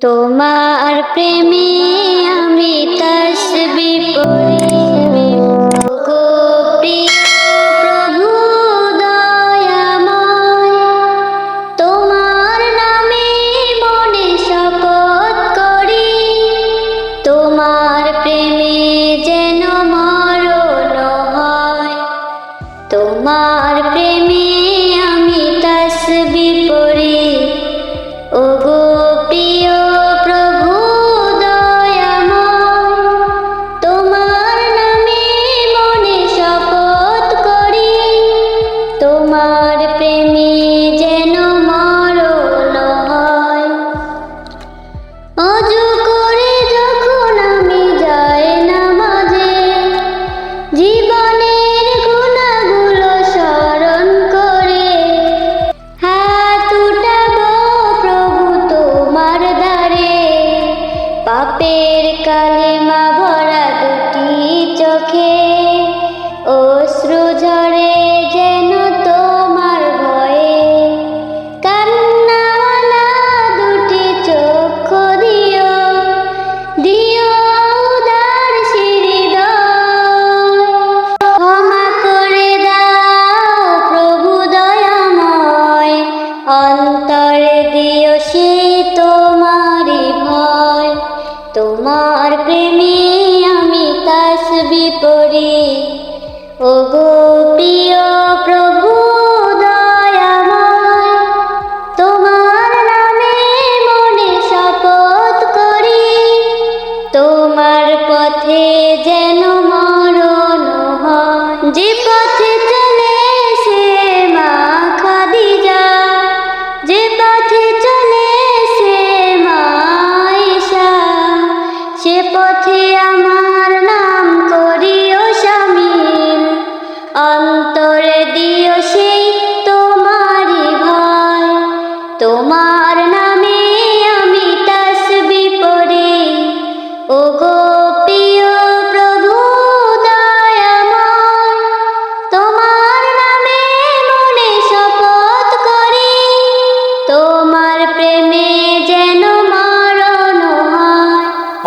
তোমার প্রেমে আমি তসবি পড়ি। প্রেমী প্রেমে আমি তাস বিপরী ও গো প্রিয় প্রভু, দয়াময়, তোমার নামে মনে শপথ করি। তোমার পথে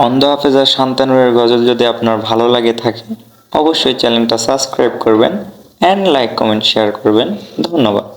অন্ধ হাফেজা শান্তানুরের গজল যদি আপনার ভালো লাগে থাকে, অবশ্যই চ্যানেলটা সাবস্ক্রাইব করবেন অ্যান্ড লাইক কমেন্ট শেয়ার করবেন। ধন্যবাদ।